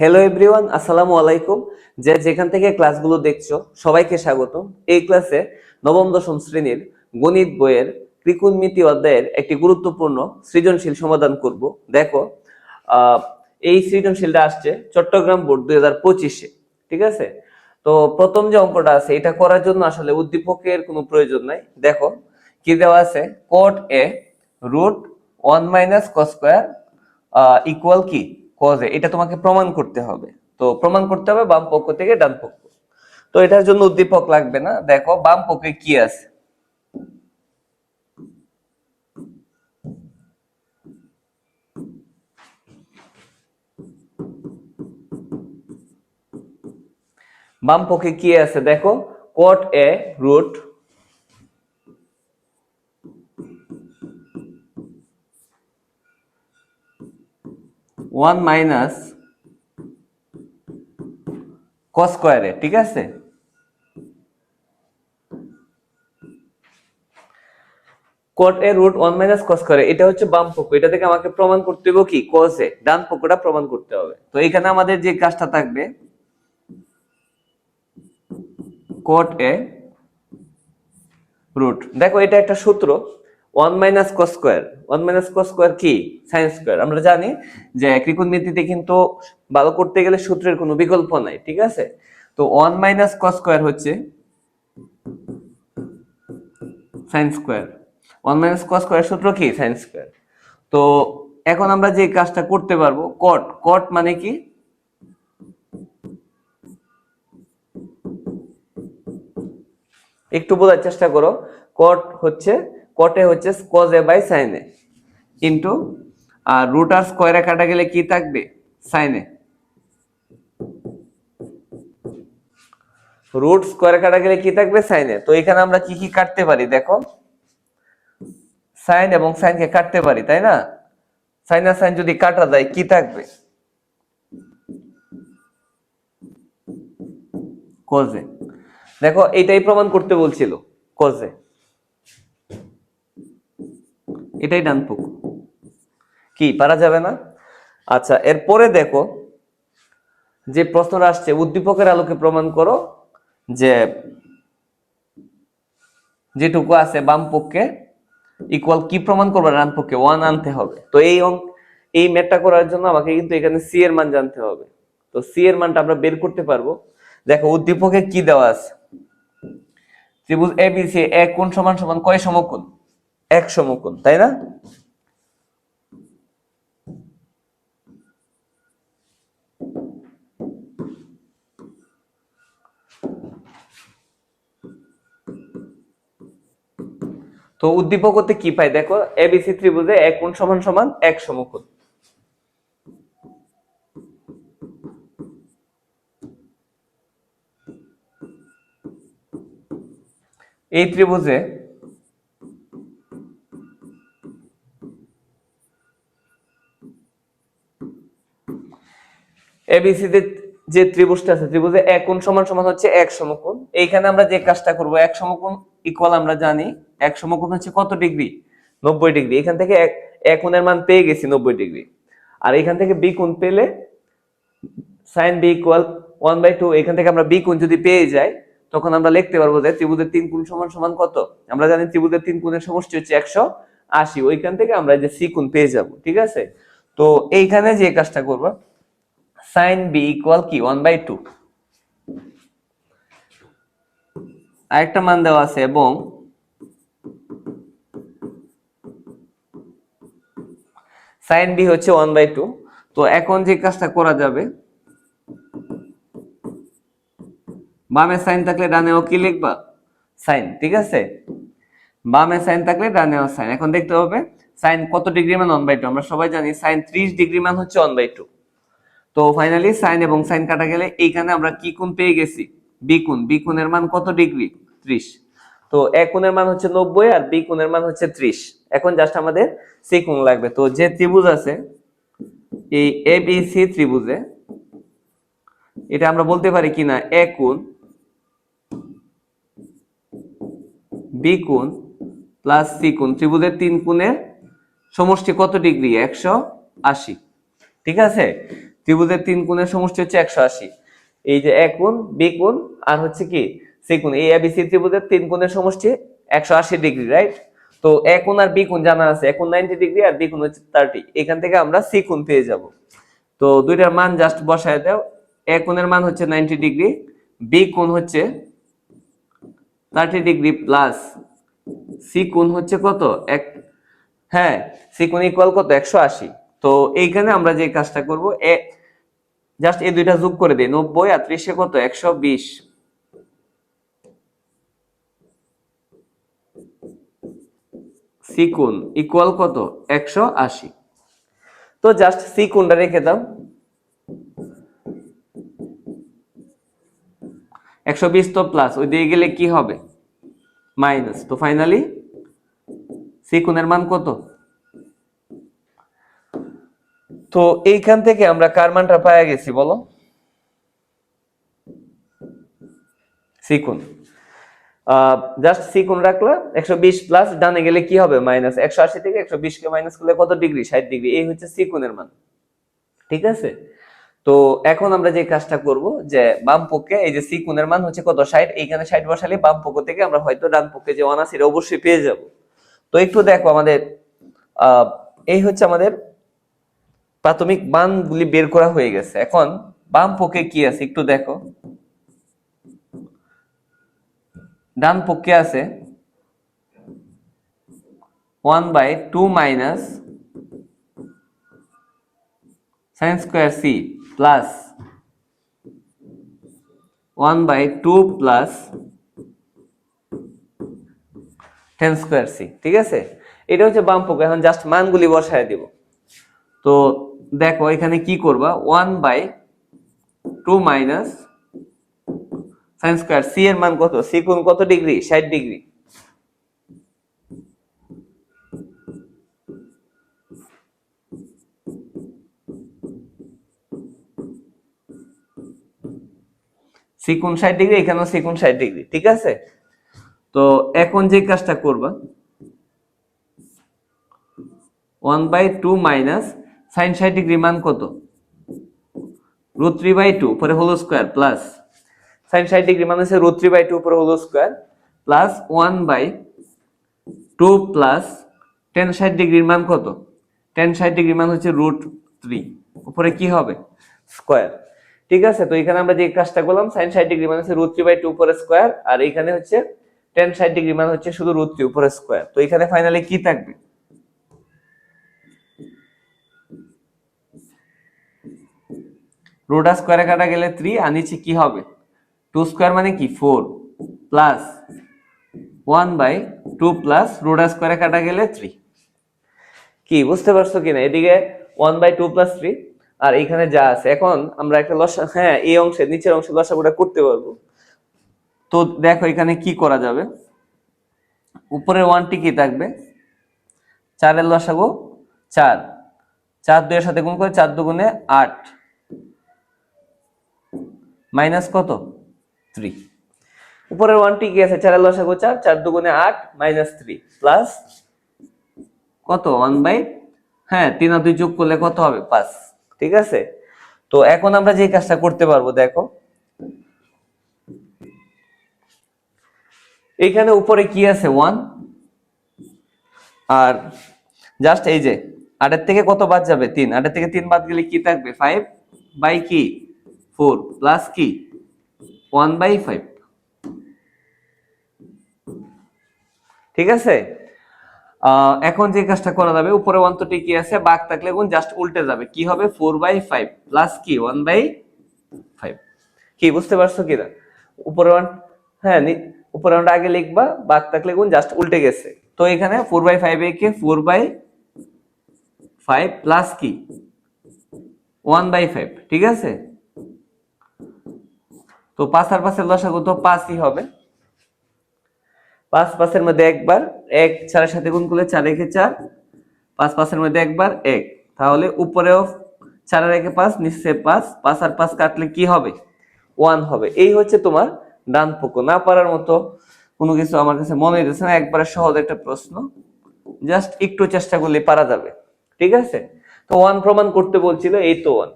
Hello everyone আসসালামু আলাইকুম। যে যেখান থেকে ক্লাসগুলো দেখছ, সবাইকে স্বাগতম। এই ক্লাসে নবম, দশম শ্রেণির গণিত বইয়ের ত্রিকোণমিতি অধ্যায়ের একটি গুরুত্বপূর্ণ সৃজনশীল সমাধান করব। দেখো এই সৃজনশীলটা আসছে চট্টগ্রাম বোর্ড দুই হাজার পঁচিশে, ঠিক আছে? তো প্রথম যে অঙ্কটা আছে, এটা করার জন্য আসলে উদ্দীপকের কোনো প্রয়োজন নাই। দেখো, কি দেওয়া আছে? Cot A root one minus cos square equal কি? কজ এটা তোমাকে প্রমাণ করতে হবে। তো প্রমাণ করতে হবে বাম পক্ষ থেকে ডান পক্ষ। তো এটার জন্য উদ্দীপক লাগবে না। দেখো, বাম পক্ষে কি আছে? বাম পক্ষে কি আছে? দেখো cot A root one minus cos স্কোয়ারে, ঠিক আছে? Cot A root one minus cos স্কোয়ারে, এটা হচ্ছে বাম পক্ষ। এটা থেকে আমাকে প্রমাণ করতে হবে কি? কস এ। ডান পক্ষটা প্রমাণ করতে হবে। তো এখানে আমাদের যে কাজটা থাকবে কোট এ রুট দেখো, এটা একটা সূত্র। One minus cos square one minus cos square কি? সাইন স্কোয়ার আমরা জানি যে ত্রিকোণমিতিতে কিন্তু ভালো করতে গেলে সূত্রের কোনো বিকল্প নাই, ঠিক আছে? তো ওয়ান মাইনাস কস স্কোয়ার হচ্ছে sine square one minus cos square সূত্র কি? সাইন স্কোয়ার তো এখন আমরা যে কাজটা করতে পারব কট কট মানে কি? একটু বোঝার চেষ্টা করো। কট হচ্ছে কটে হচ্ছে cos A by sine into R root আর স্কোয়ারে কাটা গেলে কি থাকবে? সাইন রুট স্কোয়ারে কাটা গেলে কি থাকবে? সাইন তো এখানে আমরা কি কি কাটতে পারি দেখো? সাইন এবং সাইনকে কাটতে পারি, তাই না? সাইন আর সাইন যদি কাটা যায়, কি থাকবে? কজে দেখো, এটাই প্রমাণ করতে বলছিল কজে এটাই ডান কি, পারা যাবে না? আচ্ছা এরপরে দেখো যে প্রশ্নটা আসছে, উদ্দীপকের আলোকে প্রমাণ করো যে যেটুকু আছে বাম পক্ষে ইকুয়াল কি প্রমাণ করবে? ডান পক্ষে ওয়ান আনতে হবে। তো এই অঙ্ক এই ম্যাটটা করার জন্য আমাকে কিন্তু এখানে সি এর মান জানতে হবে। তো সি এর মানটা আমরা বের করতে পারব। দেখো, উদ্দীপকে কি দেওয়া আছে? ত্রিভুজ এ বি সি এক কোণ সমান সমান? কয় সমকোণ? এক সমকোণ, তাই না? তো উদ্দীপক হতে কি পাই? দেখো এবিসি ত্রিভুজে এক কোণ সমান সমান এক সমকোণ। এই ত্রিভুজে এবিসি তে যে ত্রিভুজটা আছে, ত্রিভুজে এক কোণ সমান সমান হচ্ছে এক সমকোণ। এইখানে আমরা যে কাজটা করব, এক সমকোণ ইকুয়াল আমরা জানি, এক সমকোণ হচ্ছে কত ডিগ্রি? নব্বই ডিগ্রি। এখান থেকে এক এক কোণের মান পেয়ে গেছি নব্বই ডিগ্রি। আর এখান থেকে বি কোণ পেলে sine B equal one by two এখান থেকে আমরা বি কোণ যদি পেয়ে যাই, তখন আমরা লিখতে পারব যে ত্রিভুজের তিন কোণ সমান সমান কত? আমরা জানি ত্রিভুজের তিন কোণের সমষ্টি হচ্ছে একশো আশি। ওইখান থেকে আমরা যে সি কোণ পেয়ে যাব, ঠিক আছে? তো এইখানে যে কাজটা করব সাইন বি ইকুয়াল কি? ওয়ান বাই টু আরেকটা মান দেওয়া আছে এবং সাইন বি হচ্ছে ওয়ান বাই টু তো এখন যে কাজটা করা যাবে, বামে সাইন থাকলে ডানেও কি লিখবা? সাইন ঠিক আছে? বামে সাইন থাকলে ডানেও সাইন এখন দেখতে হবে সাইন কত ডিগ্রি মান? ওয়ান বাই টু আমরা সবাই জানি সাইন ত্রিশ ডিগ্রি মান হচ্ছে ওয়ান বাই টু তো ফাইনালি সাইন এবং সাইন কাটা গেলে এইখানে আমরা কি কোণ পেয়ে গেছি? বি কোণ। বি কোণের মান কত ডিগ্রি ত্রিশ। তো এ কোণের মান হচ্ছে নব্বই আর বি কোণের মান হচ্ছে ত্রিশ। এখন জাস্ট আমাদের সি লাগবে। তো যে ত্রিভুজ আছে, এই এ বি সি ত্রিভুজে, এটা আমরা বলতে পারি কিনা? এ কোণ বি কোণ প্লাস সি কোণ। ত্রিভুজের তিন কোণের সমষ্টি কত ডিগ্রি একশো আশি। ঠিক আছে? ত্রিভুজের তিন কোণের সমষ্টি হচ্ছে একশো আশি। এই যে এক কোণ বি কোণ আর হচ্ছে কি, সি কোণ এই এবিসি ত্রিভুজের তিন কোণের সমষ্টি একশো আশি ডিগ্রি রাইট তো এ কোণ আর বি কোণ জানা আছে এ কোণ নাইনটি ডিগ্রি আর বি কোণ হচ্ছে থার্টি এখান থেকে আমরা সি কোণ পেয়ে যাব। তো দুইটার মান জাস্ট বসায় দাও। এ কোণের মান হচ্ছে নাইনটি ডিগ্রি, বি কোণ হচ্ছে থার্টি ডিগ্রি প্লাস সি কোণ হচ্ছে কত? এক হ্যাঁ সি কোণ ইকুয়াল কত? একশো আশি। তো এইখানে আমরা যে কাজটা করব জাস্ট এই দুইটা যোগ করে দিই, নব্বই আর ত্রিশে কত? একশো বিশ। সি কোণ ইকুয়াল কত? একশো আশি। তো জাস্ট সি কোণটা রেখে দাও। একশো বিশ তো প্লাস ওই দিকে গেলে কি হবে? মাইনাস। তো ফাইনালি সিকুনের মান কত? তো এইখান থেকে আমরা কার মানটা পাওয়া গেছি বলো? সিকুন। জাস্ট সিকুন রাখলাম একশো বিশ প্লাস ডানে গেলে কি হবে? মাইনাস একশো আশি থেকে একশো বিশ কে মাইনাস করলে কত ডিগ্রি ষাট ডিগ্রি এই হচ্ছে সিকুনের মান। ঠিক আছে? তো এখন আমরা যে কাজটা করব, যে বাম পক্ষে, এই যে সিকুনের মান হচ্ছে কত? ষাট। এইখানে ষাট বসালে বাম পক্ষ থেকে আমরা হয়তো ডান পক্ষে যে ওয়ান অবশ্যই পেয়ে যাব। তো একটু দেখো আমাদের এই হচ্ছে আমাদের প্রাথমিক মানগুলি বের করা হয়ে গেছে। এখন বাম পক্ষে কি আছে একটু দেখো। ডান পক্ষে আছে one by two minus sine square C plus one by two plus tan square C, ঠিক আছে? এটা হচ্ছে বাম পক্ষ, এখন জাস্ট মানগুলি বসায় দিব। তো দেখো, এখানে কি করবা? One by two minus sine square C এর মান কত? সি কোণ কত ডিগ্রি? ষাট ডিগ্রি। সি কোণ ষাট ডিগ্রি, এখানেও সি কোণ ষাট ডিগ্রি, ঠিক আছে? তো এখন যে কাজটা করবা, one by two minus sine ষাট ডিগ্রি মান কত? রুট থ্রি বাই টু পরে হোল স্কোয়ার প্লাস সাইন ষাট ডিগ্রি মান হচ্ছে রুট থ্রি বাই টু পরে whole square plus one by two plus tan ষাট ডিগ্রির মান কত? টেন ষাট ডিগ্রি মান হচ্ছে রুট থ্রি। উপরে কি হবে? স্কোয়ার। ঠিক আছে, তো এখানে আমরা যে কাজটা করলাম সাইন ষাট ডিগ্রি মানে হচ্ছে রুট থ্রি বাই টু উপরে স্কোয়ার, আর এখানে হচ্ছে টেন ষাট ডিগ্রি মানে হচ্ছে শুধু রুট থ্রি উপরে স্কোয়ার। তো এখানে ফাইনালি কি থাকবে? রোডা স্কোয়ারে কাটা গেলে থ্রি আর নিচে কি হবে? টু স্কোয়ার মানে কি? Four plus one by two plus Rhoda স্কোয়ারে কাটা গেলে থ্রি কি, বুঝতে পারছ কিনা? এদিকে one by two plus three আর এখানে যা আছে। এখন আমরা একটা লসা হ্যাঁ এই অংশে, নিচের অংশে লসাগুটা করতে পারব। তো দেখো এখানে কি করা যাবে? উপরের ওয়ানটি কি থাকবে? চারের লসাগু চার। চার দুয়ের সাথে গুণ করে চার দুগুণে আট। মাইনাস কত? থ্রি উপরের ওয়ানটি কি আছে? চারের লসাগু চার চার দুগুণে আট মাইনাস থ্রি প্লাস কত? ওয়ান বাই হ্যাঁ তিন আর দুই যোগ করলে কত হবে? পাঁচ। ঠিক আছে? তো এখন আমরা যে কাজটা করতে পারব, দেখো। এইখানে উপরে কি আছে? ওয়ান আর জাস্ট এই যে, আটের থেকে কত বাদ যাবে? তিন। আটের থেকে তিন বাদ গেলে কি থাকবে? ফাইভ বাই কি? ফোর প্লাস কি? One by five. ঠিক আছে? এখন যে কাজটা করা যাবে, উপরে তো ঠিকই আছে বাঘ থাকলে গুণ জাস্ট উল্টে যাবে। কি হবে? ফোর বাই ফাইভ প্লাস কি? One by five. কি, বুঝতে পারছ কিনা? উপরে ওয়ান হ্যাঁ নি- উপরে ওয়ানটা আগে লিখবা বাঘ থাকলে গুণ জাস্ট উল্টে গেছে। তো এখানে ফোর বাই ফাইভ একে ফোর বাই ফাইভ প্লাস কি? One by five. ঠিক আছে? তো পাঁচ আর পাঁচের লসাগু তো পাঁচই হবে। পাঁচ পাঁচের মধ্যে একবার, এক চারের সাথে গুণ করলে চার একে চার, পাঁচ পাঁচের মধ্যে একবার এক। তাহলে উপরেও চারের একে পাঁচ, নিচে পাঁচ পাঁচ আর পাঁচ কাটলে কি হবে? ওয়ান হবে। এই হচ্ছে তোমার ডান পক্ষ না পারার মতো কোনো কিছু আমার কাছে মনে হইতেছে না। একবারে সহজ একটা প্রশ্ন। জাস্ট একটু চেষ্টা করলে পারা যাবে। ঠিক আছে? তো ওয়ান প্রমাণ করতে বলছিল, এই তো ওয়ান।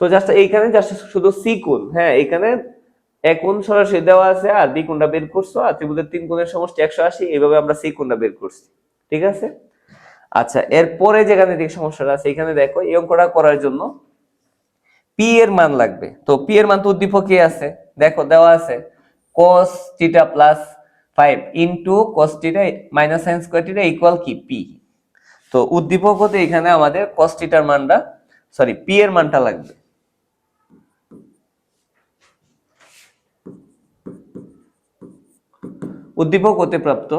তো জাস্ট এইখানে জাস্ট শুধু সি কোণ হ্যাঁ এখানে এক কোণ সরাসরি দেওয়া আছে আর দ্বি কোণটা বের করছ, আর ত্রিভুজের তিন কোণের সমষ্টি একশো আশি, এইভাবে আমরা সি কোণটা বের করছি, ঠিক আছে? আচ্ছা এরপরে যেখানে দিকে সমস্যাটা আছে এখানে দেখো, এই অঙ্কটা করার জন্য পি এর মান লাগবে। তো পি এর মান তো উদ্দীপক আছে, দেখো, দেওয়া আছে cos theta plus five into cos theta minus sine square equal কি? পি তো উদ্দীপক হতে এখানে আমাদের cos থিটার মানটা সরি পি এর মানটা লাগবে। উদ্দীপক হতে প্রাপ্ত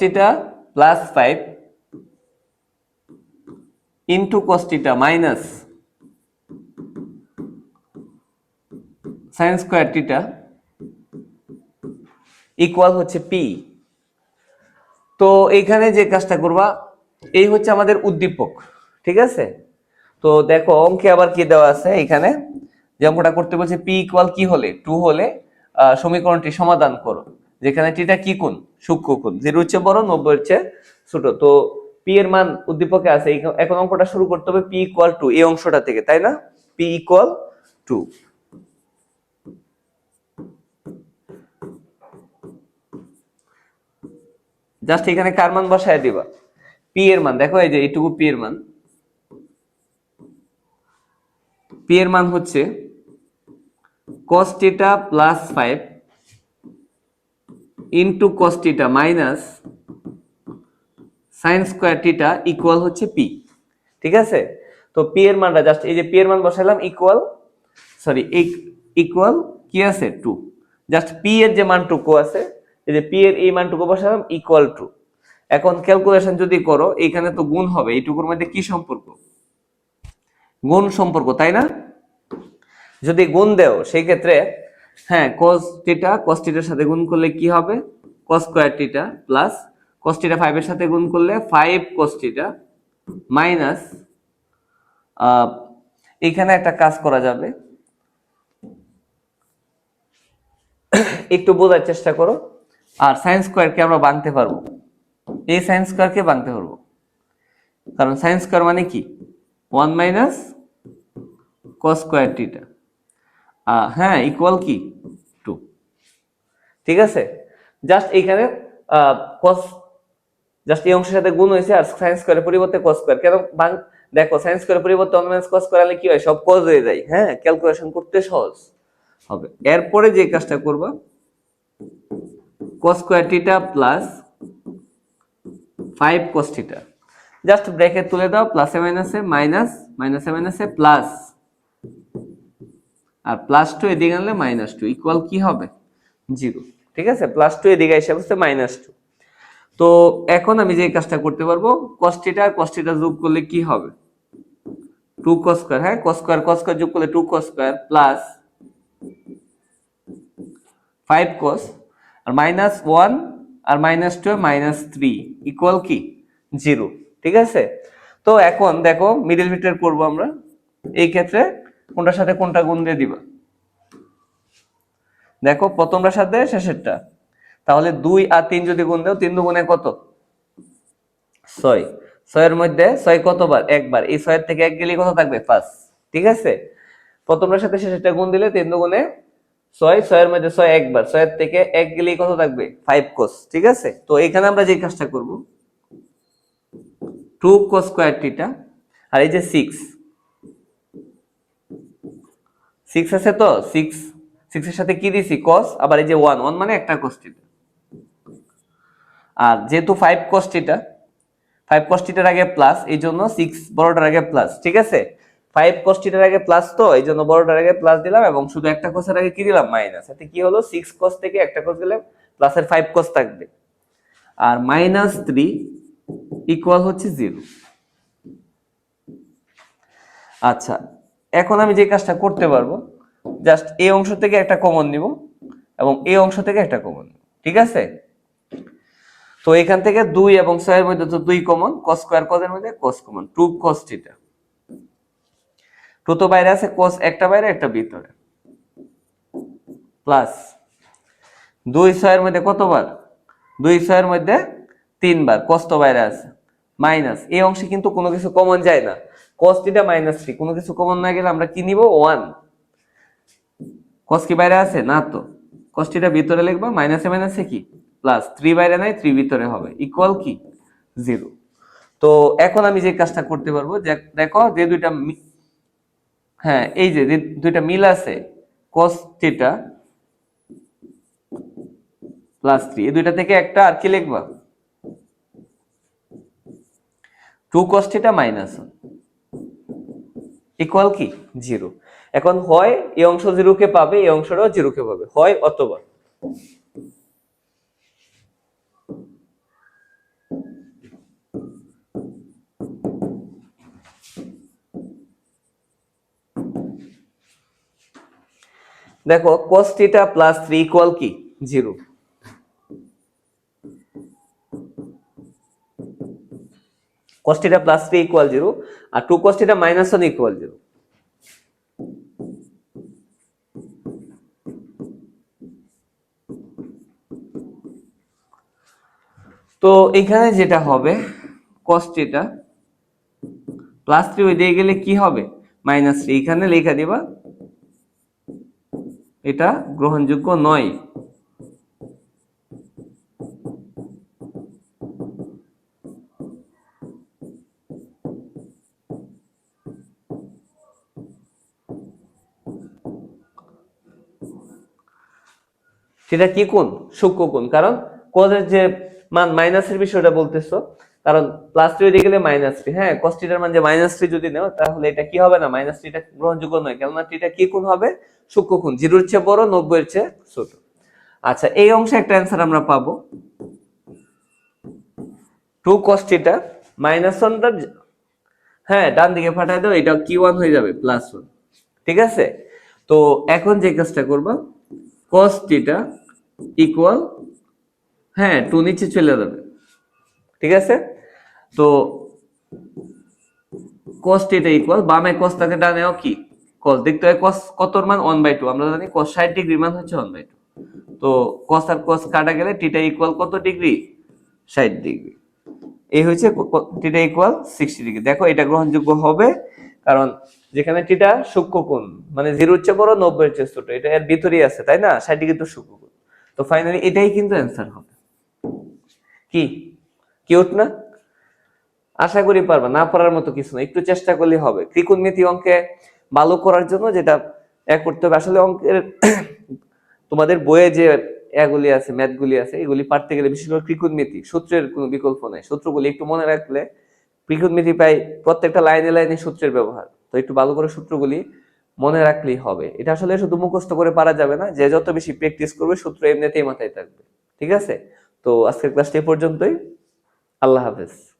theta plus five into theta minus sine square theta equal হচ্ছে পি তো এইখানে যে কাজটা করবা, এই হচ্ছে আমাদের উদ্দীপক, ঠিক আছে? তো দেখো, অঙ্কে আবার কি দেওয়া আছে এখানে? যে অঙ্কটা করতে বলছে পি ইকুয়াল কি হলে? টু হলে সমীকরণটি সমাধান করো। যেখানে টিটা কি কোণ? সূক্ষ্ম কোণ। জিরো হচ্ছে বড়, নব্বই হচ্ছে ছোট। তো পি এর মান উদ্দীপকে আছে। এখন অঙ্কটা শুরু করতে হবে পি ইকুয়াল টু এই অংশটা থেকে, তাই না? পি ইকুয়াল টু জাস্ট এখানে কার মান বসায় দিবা? পি এর মান। দেখো এই যে এইটুকু পি এর মান। পি এর মান হচ্ছে cos theta plus five into cos theta minus sine square theta equal হচ্ছে পি ঠিক আছে? তো পি এর মানটা জাস্ট এই যে পি এর মান বসাইলাম ইকুয়াল সরি ইকুয়াল কি আছে? টু জাস্ট পি এর যে মানটুকু আছে, এই যে পি এর এই মানটুকু বসালাম ইকুয়াল টু এখন ক্যালকুলেশন যদি করো, এখানে তো গুণ হবে, এইটুকুর মধ্যে কি সম্পর্ক? গুণ সম্পর্ক, তাই না? যদি গুণ দেও, সেই ক্ষেত্রে হ্যাঁ cos থিটা cos থিটার সাথে গুণ করলে কি হবে? cos square theta plus cos theta 5 এর সাথে গুণ করলে 5 cos থিটা মাইনাস এখানে একটা কাজ করা যাবে। একটু বোঝার চেষ্টা করো। আর সাইন স্কোয়ারকে আমরা ভাঙতে পারব। এই সাইন স্কোয়ারকে ভাঙতে পারব। কারণ সাইন স্কোয়ার মানে কি? One minus cos square theta হ্যাঁ ইকুয়াল কি? টু ঠিক আছে? জাস্ট এইখানে কস জাস্ট এই অংশের সাথে গুণ হয়েছে আর সাইন স্কোয়ারের পরিবর্তে কস স্কোয়ার কেন দেখো সাইন স্কোয়ারের পরিবর্তে ওয়ান মাইনাস কস স্কোয়ার হলে কি হয়? সব কজ হয়ে যায়। হ্যাঁ ক্যালকুলেশন করতে সহজ। হবে। এরপরে যে কাজটা করবা, cos square theta plus five cos theta just bracket তুলে দাও প্লাসে মাইনাসে মাইনাস মাইনাসে মাইনাসে প্লাস আর প্লাস টু এদিকে আনলে মাইনাস টু ইকুয়াল কি হবে? জিরো ঠিক আছে? প্লাস টু এদিকে এসে বসছে মাইনাস টু তো এখন আমি যে কাজটা করতে পারব থিটা আর থিটা যোগ করলে কি হবে? টু cos স্কয়ার হ্যাঁ? cos স্কয়ার cos স্কয়ার যোগ করলে two cos square plus five cos, আর মাইনাস ওয়ান আর minus two minus three equal কি? জিরো ঠিক আছে? তো এখন দেখো মিডিল ভিক্টর করব আমরা। এই ক্ষেত্রে কোনটার সাথে কোনটা গুণ দিয়ে দিবা? দেখো, প্রথমটার সাথে শেষেরটা। তাহলে দুই আর তিন যদি গুণ দেও, তিন দুগুণে কত? ছয়। ছয়ের মধ্যে ছয় কতবার? একবার। এই ছয়ের থেকে এক গেলে কত থাকবে? পাঁচ। ঠিক আছে? প্রথমটার সাথে শেষেরটা গুণ দিলে তিন দুগুণে ছয়। ছয়ের মধ্যে ছয় একবার। ছয়ের থেকে এক গেলেই কত থাকবে? ফাইভ কোস ঠিক আছে? তো এখানে আমরা যে কাজটা করব টু কোস স্কোয়ার টিটা আর এই যে সিক্স সিক্স আছে তো? সিক্স সিক্স এর সাথে কি দিছি? কস আবার এই যে ওয়ান ওয়ান মানে একটা কোস টিটা আর যেহেতু five cos theta five cos টিটার আগে প্লাস এই জন্য সিক্স বড়টার আগে প্লাস ঠিক আছে? ফাইভ কোস টিটার আগে প্লাস তো, এই জন্য বড়টার আগে প্লাস দিলাম এবং শুধু একটা কোসের আগে কি দিলাম? মাইনাস এতে কি হলো? সিক্স কোস থেকে একটা কোস দিলে প্লাসের ফাইভ কোস থাকবে। আর মাইনাস থ্রি ইকুয়াল হচ্ছে জিরো আচ্ছা এখন আমি যে কাজটা করতে পারব জাস্ট এই অংশ থেকে একটা কমন নিব এবং এই অংশ থেকে একটা কমন ঠিক আছে? তো এখান থেকে দুই এবং ছয়ের মধ্যে তো দুই কমন কস স্কোয়ার কজের মধ্যে cos common two cos theta two তো বাইরে আছে কস একটা বাইরে, একটা ভিতরে। প্লাস দুই ছয়ের মধ্যে কতবার? দুই ছয়ের মধ্যে তিনবার কস তো বাইরে আছে। মাইনাস এই অংশে কিন্তু কোনো কিছু কমন যায় না। Cos থিটা মাইনাস থ্রি কোনো কিছু কমন না গেলে আমরা কি নিব? ওয়ান cos কি বাইরে আছে? না তো। Cos থিটা ভিতরে লিখবা মাইনাসে মাইনাসে কি? প্লাস থ্রি বাইরে নাই থ্রি ভিতরে হবে। ইকুয়াল কি? জিরো তো এখন আমি যে কাজটা করতে পারব দেখো যে দুইটা হ্যাঁ এই যে দুইটা মিল আছে, cos থিটা প্লাস থ্রি এই দুইটা থেকে একটা আর কি লিখবা? Two cos theta minus equal কি? জিরো এখন হয় এই অংশ জিরোকে পাবে এই অংশটাও জিরোকে পাবে। হয় অথবা। দেখো cos theta plus three equal কি? Zero cos theta plus three equal zero আর two cos theta minus one equal zero তো এখানে যেটা হবে, cos থিটা প্লাস থ্রি ওই দিয়ে গেলে কি হবে? মাইনাস থ্রি এখানে লেখা দিবা, এটা গ্রহণযোগ্য নয়। সেটা কি কোণ? সূক্ষ্ম কোণ। কারণ কোণের যে মান মাইনাসের বিষয়টা বলতেছো, কারণ প্লাস থ্রি দিয়ে গেলে মাইনাস থ্রি হ্যাঁ? cos থিটার মান যে মাইনাস থ্রি যদি নেও, তাহলে এটা কি হবে না? মাইনাস থ্রিটা গ্রহণযোগ্য নয়। কেননা থ্রিটা কি কোণ হবে? সূক্ষ্ম কোণ। জিরোর চেয়ে বড় নব্বই এর চেয়ে ছোট। আচ্ছা এই অংশে একটা অ্যান্সার আমরা পাবো। টু থিটা মাইনাস ওয়ানটা হ্যাঁ ডান দিকে পাঠায় দাও, এটা কি ওয়ান হয়ে যাবে প্লাস ওয়ান ঠিক আছে? তো এখন যে কাজটা করবা cos থিটা ইকুয়াল হ্যাঁ টু নিচে চলে যাবে। ঠিক আছে? তো cos থিটা ইকুয়াল বামে cos থাকে ডানেও কি? cos দেখতে হয় cos কতর মান? 1 বাই 2 আমরা জানি cos 60 ডিগ্রি মান হচ্ছে 1 বাই 2 তো cos আর cos কাটা গেলে থিটা ইকুয়াল কত ডিগ্রি 60 ডিগ্রি এই হচ্ছে থিটা ইকুয়াল 60 ডিগ্রি দেখো, এটা গ্রহণযোগ্য হবে, কারণ যেখানে থিটা সূক্ষ্ম কোণ মানে জিরোর চেয়ে বড় 90 এর চেয়ে ছোট। এটা এর ভিতরেই আছে, তাই না? 60 ডিগ্রি তো সূক্ষ্ম কোণ। তো ফাইনালি এটাই কিন্তু অ্যান্সার হবে। কি? কিউট না? আশা করি পারবা, না পারার মতো কিছু না। একটু চেষ্টা করলে হবে। ত্রিকোণমিতি অঙ্কে ভালো করার জন্য যেটা এক করতে হবে, আসলে অঙ্কের তোমাদের বইয়ে যে এগুলি আছে, ম্যাথগুলি আছে, এগুলি পারতে গেলে বিশেষ করে ত্রিকোণমিতি, সূত্রের কোনো বিকল্প নেই। সূত্রগুলি একটু মনে রাখলে ত্রিকোণমিতি প্রায় প্রত্যেকটা লাইনে লাইনে সূত্রের ব্যবহার। তো একটু ভালো করে সূত্রগুলি মনে রাখলেই হবে। এটা আসলে শুধু মুখস্থ করে পারা যাবে না, যে যত বেশি প্র্যাকটিস করবে, সূত্র এমনিতেই মাথায় থাকবে। ঠিক আছে? তো আজকের ক্লাসটি পর্যন্তই। আল্লাহ হাফেজ।